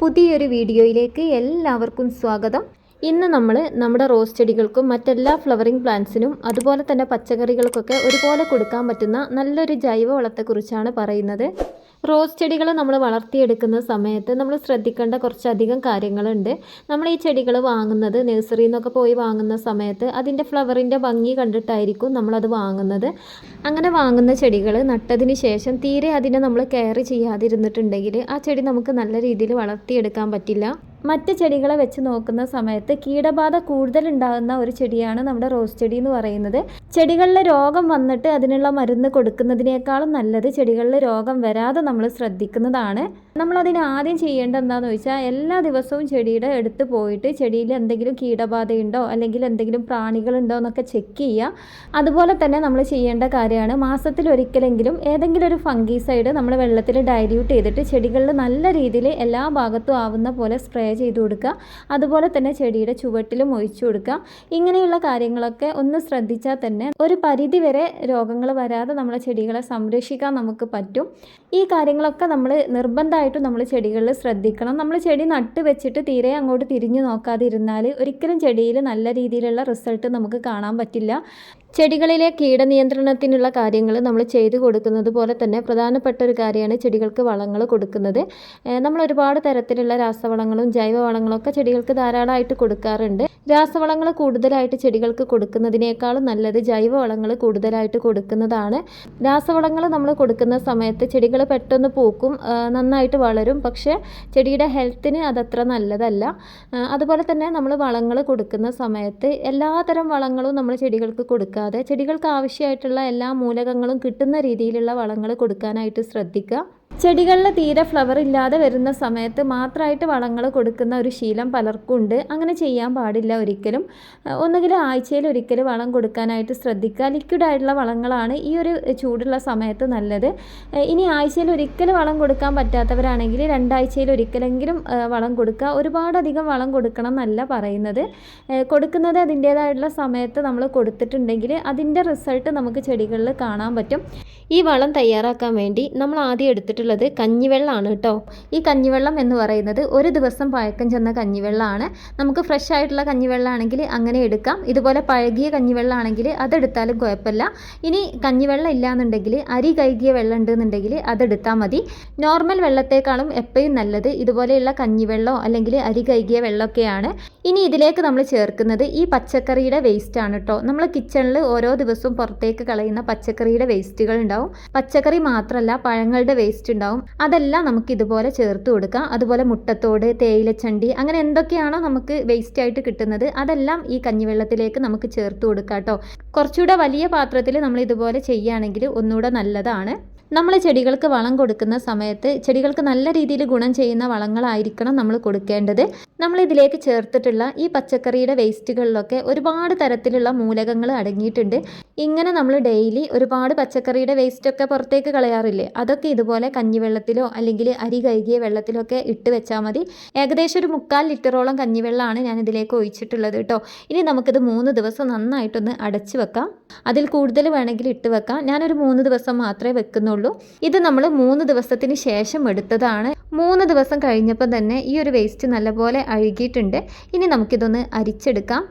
പുതിയൊരു വീഡിയോയിലേക്ക് എല്ലാവർക്കും സ്വാഗതം. ഇന്ന് നമ്മൾ നമ്മുടെ റോസ് ചെടികൾക്കും മറ്റെല്ലാ ഫ്ലവറിങ് പ്ലാന്റ്സിനും അതുപോലെ തന്നെ പച്ചക്കറികൾക്കൊക്കെ ഒരുപോലെ കൊടുക്കാൻ പറ്റുന്ന നല്ലൊരു ജൈവ വളത്തെക്കുറിച്ചാണ് പറയുന്നത്. റോസ് ചെടികൾ നമ്മൾ വളർത്തിയെടുക്കുന്ന സമയത്ത് നമ്മൾ ശ്രദ്ധിക്കേണ്ട കുറച്ചധികം കാര്യങ്ങളുണ്ട്. നമ്മൾ ഈ ചെടികൾ വാങ്ങുന്നത് നഴ്സറിയിൽ നിന്നൊക്കെ പോയി വാങ്ങുന്ന സമയത്ത് അതിന്റെ ഫ്ലവറിന്റെ ഭംഗി കണ്ടിട്ടായിരിക്കും നമ്മളത് വാങ്ങുന്നത്. അങ്ങനെ വാങ്ങുന്ന ചെടികൾ നട്ടതിന് ശേഷം തീരെ അതിനെ നമ്മൾ കെയർ ചെയ്യാതിരുന്നിട്ടുണ്ടെങ്കിൽ ആ ചെടി നമുക്ക് നല്ല രീതിയിൽ വളർത്തിയെടുക്കാൻ പറ്റില്ല. മറ്റ് ചെടികളെ വെച്ച് നോക്കുന്ന സമയത്ത് കീടബാധ കൂടുതൽ ഉണ്ടാകുന്ന ഒരു ചെടിയാണ് നമ്മുടെ റോസ് ചെടി എന്ന് പറയുന്നത്. ചെടികളിൽ രോഗം വന്നിട്ട് അതിനുള്ള മരുന്ന് കൊടുക്കുന്നതിനേക്കാളും നല്ലത് ചെടികളിൽ രോഗം വരാതെ നമ്മൾ ശ്രദ്ധിക്കുന്നതാണ്. നമ്മൾ അതിന് ആദ്യം ചെയ്യേണ്ട എന്താണെന്ന് വെച്ചാൽ എല്ലാ ദിവസവും ചെടിയുടെ അടുത്ത് പോയിട്ട് ചെടിയിൽ എന്തെങ്കിലും കീടബാധയുണ്ടോ അല്ലെങ്കിൽ എന്തെങ്കിലും പ്രാണികളുണ്ടോ എന്നൊക്കെ ചെക്ക് ചെയ്യുക. അതുപോലെ തന്നെ നമ്മൾ ചെയ്യേണ്ട കാര്യമാണ് മാസത്തിൽ ഒരിക്കലെങ്കിലും ഏതെങ്കിലും ഒരു ഫംഗീസൈഡ് നമ്മൾ വെള്ളത്തിൽ ഡൈല്യൂട്ട് ചെയ്തിട്ട് ചെടികളിൽ നല്ല രീതിയിൽ എല്ലാ ഭാഗത്തും ആവുന്ന പോലെ സ്പ്രേ ചെയ്ത് കൊടുക്കുക. അതുപോലെ തന്നെ ചെടിയുടെ ചുവട്ടിലും ഒഴിച്ചു കൊടുക്കുക. ഇങ്ങനെയുള്ള കാര്യങ്ങളൊക്കെ ഒന്ന് ശ്രദ്ധിച്ചാൽ തന്നെ ഒരു പരിധി വരെ രോഗങ്ങൾ വരാതെ നമ്മളെ ചെടികളെ സംരക്ഷിക്കാൻ നമുക്ക് പറ്റും. ഈ കാര്യങ്ങളൊക്കെ നമ്മൾ നിർബന്ധമായിട്ടും നമ്മൾ ചെടികളിൽ ശ്രദ്ധിക്കണം. നമ്മൾ ചെടി നട്ട് വെച്ചിട്ട് തീരെ അങ്ങോട്ട് തിരിഞ്ഞു നോക്കാതിരുന്നാൽ ഒരിക്കലും ചെടിയിൽ നല്ല രീതിയിലുള്ള റിസൾട്ട് നമുക്ക് കാണാൻ പറ്റില്ല. ചെടികളിലെ കീടനിയന്ത്രണത്തിനുള്ള കാര്യങ്ങൾ നമ്മൾ ചെയ്തു കൊടുക്കുന്നത് പോലെ തന്നെ പ്രധാനപ്പെട്ട ഒരു കാര്യമാണ് ചെടികൾക്ക് വളങ്ങൾ കൊടുക്കുന്നത്. നമ്മൾ ഒരുപാട് തരത്തിലുള്ള രാസവളങ്ങളും ജൈവവളങ്ങളും ഒക്കെ ചെടികൾക്ക് ധാരാളമായിട്ട് കൊടുക്കാറുണ്ട്. രാസവളങ്ങൾ കൂടുതലായിട്ട് ചെടികൾക്ക് കൊടുക്കുന്നതിനേക്കാളും നല്ലത് ജൈവവളങ്ങൾ കൂടുതലായിട്ട് കൊടുക്കുന്നതാണ്. രാസവളങ്ങൾ നമ്മൾ കൊടുക്കുന്ന സമയത്ത് ചെടികൾ പെട്ടെന്ന് പൂക്കും നന്നായിട്ട് വളരും. പക്ഷേ ചെടിയുടെ ഹെൽത്തിന് അതത്ര നല്ലതല്ല. അതുപോലെ തന്നെ നമ്മൾ വളങ്ങൾ കൊടുക്കുന്ന സമയത്ത് എല്ലാതരം വളങ്ങളും നമ്മൾ ചെടികൾക്ക് കൊടുക്കാതെ ചെടികൾക്ക് ആവശ്യമായിട്ടുള്ള എല്ലാ മൂലകങ്ങളും കിട്ടുന്ന രീതിയിലുള്ള വളങ്ങൾ കൊടുക്കാനായിട്ട് ശ്രദ്ധിക്കുക. ചെടികളിൽ തീരെ ഫ്ലവർ ഇല്ലാതെ വരുന്ന സമയത്ത് മാത്രമായിട്ട് വളങ്ങൾ കൊടുക്കുന്ന ഒരു ശീലം പലർക്കും ഉണ്ട് അങ്ങനെ ചെയ്യാൻ പാടില്ല ഒരിക്കലും. ഒന്നുകിൽ ആഴ്ചയിൽ ഒരിക്കൽ വളം കൊടുക്കാനായിട്ട് ശ്രദ്ധിക്കുക. ലിക്വിഡ് ആയിട്ടുള്ള വളങ്ങളാണ് ഈ ഒരു ചൂടുള്ള സമയത്ത് നല്ലത്. ഇനി ആഴ്ചയിൽ ഒരിക്കൽ വളം കൊടുക്കാൻ പറ്റാത്തവരാണെങ്കിൽ രണ്ടാഴ്ചയിൽ ഒരിക്കലെങ്കിലും വളം കൊടുക്കുക. ഒരുപാടധികം വളം കൊടുക്കണം എന്നല്ല പറയുന്നത്. കൊടുക്കുന്നത് അതിന്റേതായിട്ടുള്ള സമയത്ത് നമ്മൾ കൊടുത്തിട്ടുണ്ടെങ്കിൽ അതിന്റെ റിസൾട്ട് നമുക്ക് ചെടികളിൽ കാണാൻ പറ്റും. ഈ വളം തയ്യാറാക്കാൻ വേണ്ടി നമ്മൾ ആദ്യം എടുത്തിട്ടുള്ളത് കഞ്ഞിവെള്ളമാണ് കേട്ടോ. ഈ കഞ്ഞിവെള്ളം എന്ന് പറയുന്നത് ഒരു ദിവസം പഴക്കം ചെന്ന കഞ്ഞിവെള്ളമാണ്. നമുക്ക് ഫ്രഷ് ആയിട്ടുള്ള കഞ്ഞിവെള്ളമാണെങ്കിൽ അങ്ങനെ എടുക്കാം. ഇതുപോലെ പഴകിയ കഞ്ഞിവെള്ളമാണെങ്കിൽ അതെടുത്താലും കുഴപ്പമില്ല. ഇനി കഞ്ഞിവെള്ളം ഇല്ലാന്നുണ്ടെങ്കിൽ അരി കഴുകിയ വെള്ളം ഉണ്ടെന്നുണ്ടെങ്കിൽ അതെടുത്താൽ മതി. നോർമൽ വെള്ളത്തേക്കാളും എപ്പോഴും നല്ലത് ഇതുപോലെയുള്ള കഞ്ഞിവെള്ളമോ അല്ലെങ്കിൽ അരി കഴുകിയ വെള്ളമൊക്കെയാണ്. ഇനി ഇതിലേക്ക് നമ്മൾ ചേർക്കുന്നത് ഈ പച്ചക്കറിയുടെ വേസ്റ്റ് ആണ് കേട്ടോ. നമ്മൾ കിച്ചണിൽ ഓരോ ദിവസവും പുറത്തേക്ക് കളയുന്ന പച്ചക്കറിയുടെ വേസ്റ്റുകൾ ഉണ്ടാവും. പച്ചക്കറി മാത്രമല്ല പഴങ്ങളുടെ വേസ്റ്റ് ഉണ്ടാവും. അതെല്ലാം നമുക്ക് ഇതുപോലെ ചേർത്ത് കൊടുക്കാം. അതുപോലെ മുട്ടത്തോട് തേയിലച്ചണ്ടി അങ്ങനെ എന്തൊക്കെയാണോ നമുക്ക് വേസ്റ്റ് ആയിട്ട് കിട്ടുന്നത് അതെല്ലാം ഈ കഞ്ഞിവെള്ളത്തിലേക്ക് നമുക്ക് ചേർത്ത് കൊടുക്കാം കേട്ടോ. കുറച്ചുകൂടെ വലിയ പാത്രത്തിൽ നമ്മൾ ഇതുപോലെ ചെയ്യുകയാണെങ്കിൽ ഒന്നുകൂടെ നല്ലതാണ്. നമ്മൾ ചെടികൾക്ക് വളം കൊടുക്കുന്ന സമയത്ത് ചെടികൾക്ക് നല്ല രീതിയിൽ ഗുണം ചെയ്യുന്ന വളങ്ങളായിരിക്കണം നമ്മൾ കൊടുക്കേണ്ടത്. നമ്മൾ ഇതിലേക്ക് ചേർത്തിട്ടുള്ള ഈ പച്ചക്കറിയുടെ വേസ്റ്റുകളിലൊക്കെ ഒരുപാട് തരത്തിലുള്ള മൂലകങ്ങൾ അടങ്ങിയിട്ടുണ്ട്. ഇങ്ങനെ നമ്മൾ ഡെയിലി ഒരുപാട് പച്ചക്കറിയുടെ വേസ്റ്റൊക്കെ പുറത്തേക്ക് കളയാറില്ലേ? അതൊക്കെ ഇതുപോലെ കഞ്ഞിവെള്ളത്തിലോ അല്ലെങ്കിൽ അരി കഴുകിയ വെള്ളത്തിലോ ഒക്കെ ഇട്ട് വെച്ചാൽ മതി. ഏകദേശം ഒരു മുക്കാൽ ലിറ്ററോളം കഞ്ഞിവെള്ളമാണ് ഞാൻ ഇതിലേക്ക് ഒഴിച്ചിട്ടുള്ളത് കേട്ടോ. ഇനി നമുക്കിത് മൂന്ന് ദിവസം നന്നായിട്ടൊന്ന് അടച്ചു വെക്കാം. അതിൽ കൂടുതൽ വേണമെങ്കിൽ ഇട്ട് വെക്കാം. ഞാനൊരു മൂന്ന് ദിവസം മാത്രമേ വെക്കുന്നുള്ളൂ. ഇത് നമ്മൾ മൂന്ന് ദിവസത്തിന് ശേഷം എടുത്തതാണ്. മൂന്ന് ദിവസം കഴിഞ്ഞപ്പോൾ തന്നെ ഈ ഒരു വേസ്റ്റ് നല്ലപോലെ അഴുകിയിട്ടുണ്ട്. ഇനി നമുക്കിതൊന്ന് അരിച്ചെടുക്കാം.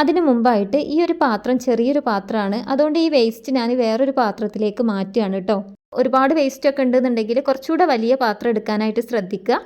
അതിനു മുമ്പായിട്ട് ഈ ഒരു പാത്രം ചെറിയൊരു പാത്രമാണ്. അതുകൊണ്ട് ഈ വേസ്റ്റ് ഞാൻ വേറൊരു പാത്രത്തിലേക്ക് മാറ്റുകയാണ് കേട്ടോ. ഒരുപാട് വേസ്റ്റ് ഒക്കെ ഉണ്ടെന്നുണ്ടെങ്കിൽ കുറച്ചുകൂടെ വലിയ പാത്രം എടുക്കാനായിട്ട് ശ്രദ്ധിക്കുക.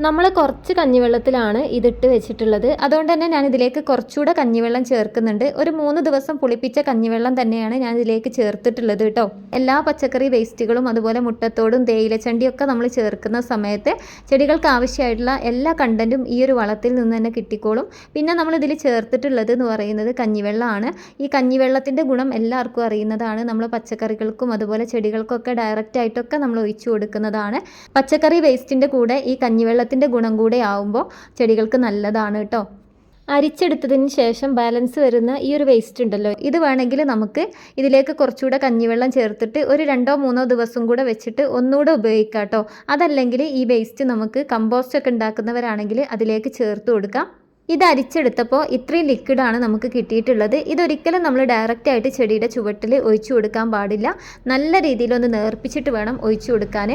നമ്മൾ കുറച്ച് കഞ്ഞിവെള്ളത്തിലാണ് ഇതിട്ട് വെച്ചിട്ടുള്ളത്. അതുകൊണ്ട് തന്നെ ഞാൻ ഇതിലേക്ക് കുറച്ചുകൂടെ കഞ്ഞിവെള്ളം ചേർക്കുന്നുണ്ട്. ഒരു മൂന്ന് ദിവസം പുളിപ്പിച്ച കഞ്ഞിവെള്ളം തന്നെയാണ് ഞാൻ ഇതിലേക്ക് ചേർത്തിട്ടുള്ളത് കേട്ടോ. എല്ലാ പച്ചക്കറി വേസ്റ്റുകളും അതുപോലെ മുട്ടത്തോടും തേയിലച്ചണ്ടിയൊക്കെ നമ്മൾ ചേർക്കുന്ന സമയത്ത് ചെടികൾക്ക് ആവശ്യമായിട്ടുള്ള എല്ലാ കണ്ടന്റും ഈ ഒരു വളത്തിൽ നിന്ന് തന്നെ കിട്ടിക്കോളും. പിന്നെ നമ്മൾ ഇതിൽ ചേർത്തിട്ടുള്ളത് എന്ന് പറയുന്നത് കഞ്ഞിവെള്ളമാണ്. ഈ കഞ്ഞിവെള്ളത്തിന്റെ ഗുണം എല്ലാവർക്കും അറിയുന്നതാണ്. നമ്മൾ പച്ചക്കറികൾക്കും അതുപോലെ ചെടികൾക്കൊക്കെ ഡയറക്റ്റായിട്ടൊക്കെ നമ്മൾ ഒഴിച്ചു കൊടുക്കുന്നതാണ്. പച്ചക്കറി വേസ്റ്റിന്റെ കൂടെ ഈ കഞ്ഞിവെള്ളത്തിന്റെ ഗുണം കൂടെ ആവുമ്പോൾ ചെടികൾക്ക് നല്ലതാണ് കേട്ടോ അരിച്ചെടുത്തതിന് ശേഷം ബാലൻസ് വരുന്ന ഈ ഒരു വേസ്റ്റ് ഉണ്ടല്ലോ. ഇത് വേണമെങ്കിൽ നമുക്ക് ഇതിലേക്ക് കുറച്ചുകൂടെ കഞ്ഞിവെള്ളം ചേർത്തിട്ട് ഒരു രണ്ടോ മൂന്നോ ദിവസം കൂടെ വെച്ചിട്ട് ഒന്നുകൂടെ ഉപയോഗിക്കാം കേട്ടോ അതല്ലെങ്കിൽ ഈ വേസ്റ്റ് നമുക്ക് കമ്പോസ്റ്റ് ഒക്കെ ഉണ്ടാക്കുന്നവരാണെങ്കിൽ അതിലേക്ക് ചേർത്ത് കൊടുക്കാം. ഇത് അരിച്ചെടുത്തപ്പോൾ ഇത്രയും ലിക്വിഡാണ് നമുക്ക് കിട്ടിയിട്ടുള്ളത്. ഇതൊരിക്കലും നമ്മൾ ഡയറക്റ്റ് ആയിട്ട് ചെടിയുടെ ചുവട്ടിൽ ഒഴിച്ചു കൊടുക്കാൻ പാടില്ല. നല്ല രീതിയിൽ ഒന്ന് നേർപ്പിച്ചിട്ട് വേണം ഒഴിച്ചു കൊടുക്കാൻ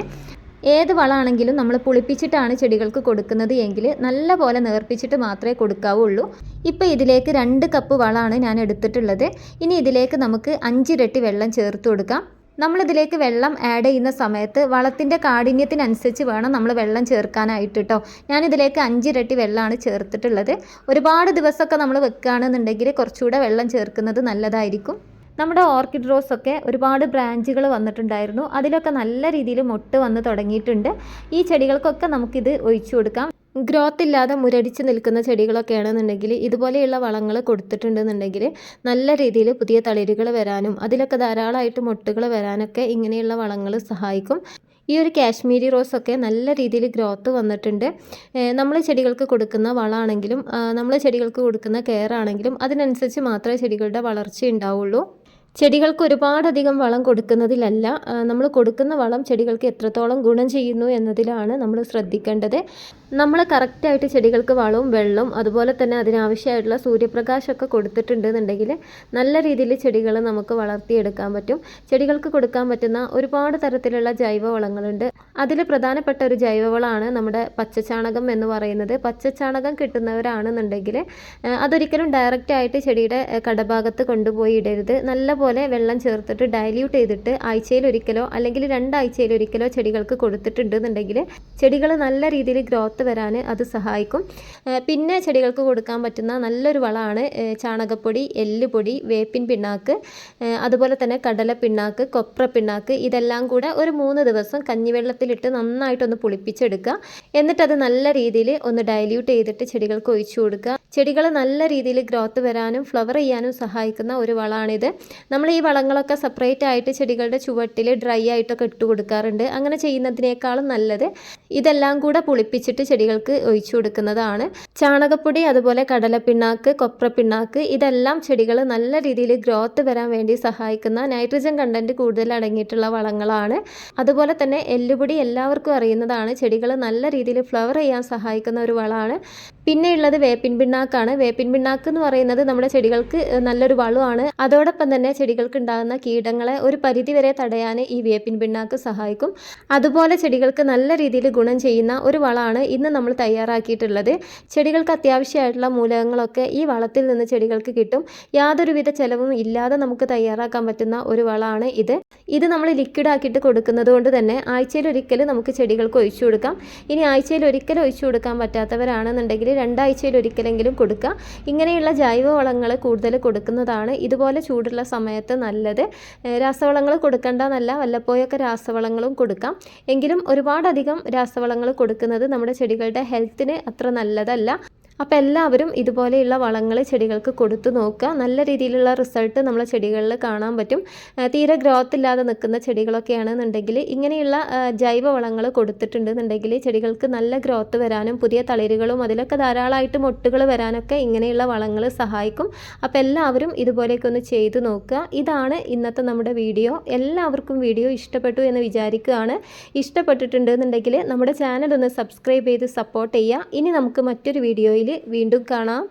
ഏത് വളമാണെങ്കിലും നമ്മൾ പുളിപ്പിച്ചിട്ടാണ് ചെടികൾക്ക് കൊടുക്കുന്നത് എങ്കിൽ നല്ല പോലെ നേർപ്പിച്ചിട്ട് മാത്രമേ കൊടുക്കാവുള്ളൂ. ഇപ്പോൾ ഇതിലേക്ക് രണ്ട് കപ്പ് വളമാണ് ഞാൻ എടുത്തിട്ടുള്ളത്. ഇനി ഇതിലേക്ക് നമുക്ക് അഞ്ചിരട്ടി വെള്ളം ചേർത്ത് കൊടുക്കാം. നമ്മളിതിലേക്ക് വെള്ളം ആഡ് ചെയ്യുന്ന സമയത്ത് വളത്തിന്റെ കാഠിന്യത്തിനനുസരിച്ച് വേണം നമ്മൾ വെള്ളം ചേർക്കാനായിട്ട് കേട്ടോ ഞാനിതിലേക്ക് അഞ്ചിരട്ടി വെള്ളമാണ് ചേർത്തിട്ടുള്ളത്. ഒരുപാട് ദിവസമൊക്കെ നമ്മൾ വെക്കുകയാണെന്നുണ്ടെങ്കിൽ കുറച്ചുകൂടെ വെള്ളം ചേർക്കുന്നത് നല്ലതായിരിക്കും. നമ്മുടെ ഓർക്കിഡ് റോസ് ഒക്കെ ഒരുപാട് ബ്രാഞ്ചുകൾ വന്നിട്ടുണ്ടായിരുന്നു. അതിലൊക്കെ നല്ല രീതിയിൽ മൊട്ട് വന്ന് തുടങ്ങിയിട്ടുണ്ട്. ഈ ചെടികൾക്കൊക്കെ നമുക്കിത് ഒഴിച്ചു കൊടുക്കാം. ഗ്രോത്ത് ഇല്ലാതെ മുരടിച്ച് നിൽക്കുന്ന ചെടികളൊക്കെ ആണെന്നുണ്ടെങ്കിൽ ഇതുപോലെയുള്ള വളങ്ങൾ കൊടുത്തിട്ടുണ്ടെന്നുണ്ടെങ്കിൽ നല്ല രീതിയിൽ പുതിയ തളിരുകൾ വരാനും അതിലൊക്കെ ധാരാളമായിട്ട് മുട്ടുകൾ വരാനൊക്കെ ഇങ്ങനെയുള്ള വളങ്ങൾ സഹായിക്കും. ഈ ഒരു കാശ്മീരി റോസൊക്കെ നല്ല രീതിയിൽ ഗ്രോത്ത് വന്നിട്ടുണ്ട്. നമ്മൾ ചെടികൾക്ക് കൊടുക്കുന്ന വളമാണെങ്കിലും നമ്മൾ ചെടികൾക്ക് കൊടുക്കുന്ന കെയർ ആണെങ്കിലും അതിനനുസരിച്ച് മാത്രമേ ചെടികളുടെ വളർച്ച ഉണ്ടാവുള്ളൂ. ചെടികൾക്ക് ഒരുപാടധികം വളം കൊടുക്കുന്നതിലല്ല നമ്മൾ കൊടുക്കുന്ന വളം ചെടികൾക്ക് എത്രത്തോളം ഗുണം ചെയ്യുന്നു എന്നതിലാണ് നമ്മൾ ശ്രദ്ധിക്കേണ്ടത്. നമ്മൾ കറക്റ്റായിട്ട് ചെടികൾക്ക് വളവും വെള്ളവും അതുപോലെ തന്നെ അതിനാവശ്യമായിട്ടുള്ള സൂര്യപ്രകാശമൊക്കെ കൊടുത്തിട്ടുണ്ടെന്നുണ്ടെങ്കിൽ നല്ല രീതിയിൽ ചെടികൾ നമുക്ക് വളർത്തിയെടുക്കാൻ പറ്റും. ചെടികൾക്ക് കൊടുക്കാൻ പറ്റുന്ന ഒരുപാട് തരത്തിലുള്ള ജൈവവളങ്ങളുണ്ട്. അതിൽ പ്രധാനപ്പെട്ട ഒരു ജൈവവളമാണ് നമ്മുടെ പച്ചച്ചാണകം എന്ന് പറയുന്നത്. പച്ചച്ചാണകം കിട്ടുന്നവരാണെന്നുണ്ടെങ്കിൽ അതൊരിക്കലും ഡയറക്റ്റായിട്ട് ചെടിയുടെ കടഭാഗത്ത് കൊണ്ടുപോയി ഇടരുത്. നല്ലപോലെ വെള്ളം ചേർത്തിട്ട് ഡയല്യൂട്ട് ചെയ്തിട്ട് ആഴ്ചയിൽ ഒരിക്കലോ അല്ലെങ്കിൽ രണ്ടാഴ്ചയിൽ ഒരിക്കലോ ചെടികൾക്ക് കൊടുത്തിട്ടുണ്ടെന്നുണ്ടെങ്കിൽ ചെടികൾ നല്ല രീതിയിൽ ഗ്രോത്ത് വരാൻ അത് സഹായിക്കും. പിന്നെ ചെടികൾക്ക് കൊടുക്കാൻ പറ്റുന്ന നല്ലൊരു വളമാണ് ചാണകപ്പൊടി എല്ലുപൊടി വേപ്പിൻ പിണ്ണാക്ക് അതുപോലെ തന്നെ കടല പിണ്ണാക്ക് കൊപ്ര പിണ്ണാക്ക് ഇതെല്ലാം കൂടെ ഒരു മൂന്ന് ദിവസം കഞ്ഞിവെള്ളത്തിലിട്ട് നന്നായിട്ടൊന്ന് പുളിപ്പിച്ചെടുക്കുക. എന്നിട്ടത് നല്ല രീതിയിൽ ഒന്ന് ഡയല്യൂട്ട് ചെയ്തിട്ട് ചെടികൾക്ക് ഒഴിച്ചു കൊടുക്കുക. ചെടികൾ നല്ല രീതിയിൽ ഗ്രോത്ത് വരാനും ഫ്ലവർ ചെയ്യാനും സഹായിക്കുന്ന ഒരു വളമാണിത്. നമ്മൾ ഈ വളങ്ങളൊക്കെ സെപ്പറേറ്റ് ആയിട്ട് ചെടികളുടെ ചുവട്ടിൽ ഡ്രൈ ആയിട്ടൊക്കെ ഇട്ട് കൊടുക്കാറുണ്ട്. അങ്ങനെ ചെയ്യുന്നതിനേക്കാളും നല്ലത് ഇതെല്ലാം കൂടെ പുളിപ്പിച്ചിട്ട് ചെടികൾക്ക് ഒഴിച്ചു കൊടുക്കുന്നതാണ്. ചാണകപ്പൊടി അതുപോലെ കടലപ്പിണ്ണാക്ക് കൊപ്രപ്പിണ്ണാക്ക് ഇതെല്ലാം ചെടികൾ നല്ല രീതിയിൽ ഗ്രോത്ത് വരാൻ വേണ്ടി സഹായിക്കുന്ന നൈട്രജൻ കണ്ടന്റ് കൂടുതൽ അടങ്ങിയിട്ടുള്ള വളങ്ങളാണ്. അതുപോലെ തന്നെ എല്ലുപൊടി എല്ലാവർക്കും അറിയുന്നതാണ്. ചെടികൾ നല്ല രീതിയിൽ ഫ്ലവർ ചെയ്യാൻ സഹായിക്കുന്ന ഒരു വളമാണ്. പിന്നെയുള്ളത് വേപ്പിൻ പിണ്ണാക്കാണ്. വേപ്പിൻ പിണ്ണാക്ക് എന്ന് പറയുന്നത് നമ്മുടെ ചെടികൾക്ക് നല്ലൊരു വളമാണ്. അതോടൊപ്പം തന്നെ ചെടികൾക്ക് ഉണ്ടാകുന്ന കീടങ്ങളെ ഒരു പരിധി വരെ തടയാൻ ഈ വേപ്പിൻ പിണ്ണാക്ക് സഹായിക്കും. അതുപോലെ ചെടികൾക്ക് നല്ല രീതിയിൽ ഗുണം ചെയ്യുന്ന ഒരു വളമാണ് ഇന്ന് നമ്മൾ തയ്യാറാക്കിയിട്ടുള്ളത്. ചെടികൾക്ക് അത്യാവശ്യമായിട്ടുള്ള മൂലകങ്ങളൊക്കെ ഈ വളത്തിൽ നിന്ന് ചെടികൾക്ക് കിട്ടും. യാതൊരുവിധ ചെലവും ഇല്ലാതെ നമുക്ക് തയ്യാറാക്കാൻ പറ്റുന്ന ഒരു വളമാണ് ഇത്. ഇത് നമ്മൾ ലിക്വിഡ് ആക്കിയിട്ട് കൊടുക്കുന്നത് കൊണ്ട് തന്നെ ആഴ്ചയിൽ ഒരിക്കൽ നമുക്ക് ചെടികൾക്ക് ഒഴിച്ചു കൊടുക്കാം. ഇനി ആഴ്ചയിൽ ഒരിക്കൽ ഒഴിച്ചു കൊടുക്കാൻ പറ്റാത്തവരാണെന്നുണ്ടെങ്കിൽ രണ്ടാഴ്ചയിൽ ഒരിക്കലെങ്കിലും കൊടുക്കുക. ഇങ്ങനെയുള്ള ജൈവവളങ്ങൾ കൂടുതൽ കൊടുക്കുന്നതാണ് ഇതുപോലെ ചൂടുള്ള സമയത്ത് നല്ലത്. രാസവളങ്ങൾ കൊടുക്കേണ്ടെന്നല്ല വല്ലപ്പോഴൊക്കെ രാസവളങ്ങളും കൊടുക്കാം. എങ്കിലും ഒരുപാടധികം രാസവളങ്ങൾ കൊടുക്കുന്നത് നമ്മുടെ ചെടികളുടെ ഹെൽത്തിന് അത്ര നല്ലതല്ല. അപ്പോൾ എല്ലാവരും ഇതുപോലെയുള്ള വളങ്ങൾ ചെടികൾക്ക് കൊടുത്തു നോക്കുക. നല്ല രീതിയിലുള്ള റിസൾട്ട് നമ്മളെ ചെടികളിൽ കാണാൻ പറ്റും. തീരെ ഗ്രോത്ത് ഇല്ലാതെ നിൽക്കുന്ന ചെടികളൊക്കെ ആണെന്നുണ്ടെങ്കിൽ ഇങ്ങനെയുള്ള ജൈവ വളങ്ങൾ കൊടുത്തിട്ടുണ്ടെന്നുണ്ടെങ്കിൽ ചെടികൾക്ക് നല്ല ഗ്രോത്ത് വരാനും പുതിയ തളിരുകളും അതിലൊക്കെ ധാരാളമായിട്ട് മൊട്ടുകൾ വരാനൊക്കെ ഇങ്ങനെയുള്ള വളങ്ങൾ സഹായിക്കും. അപ്പോൾ എല്ലാവരും ഇതുപോലെയൊക്കെ ഒന്ന് ചെയ്തു നോക്കുക. ഇതാണ് ഇന്നത്തെ നമ്മുടെ വീഡിയോ. എല്ലാവർക്കും വീഡിയോ ഇഷ്ടപ്പെട്ടു എന്ന് വിചാരിക്കുകയാണ്. ഇഷ്ടപ്പെട്ടിട്ടുണ്ടെന്നുണ്ടെങ്കിൽ നമ്മുടെ ചാനൽ ഒന്ന് സബ്സ്ക്രൈബ് ചെയ്ത് സപ്പോർട്ട് ചെയ്യുക. ഇനി നമുക്ക് മറ്റൊരു വീഡിയോയിൽ വീണ്ടും കാണാം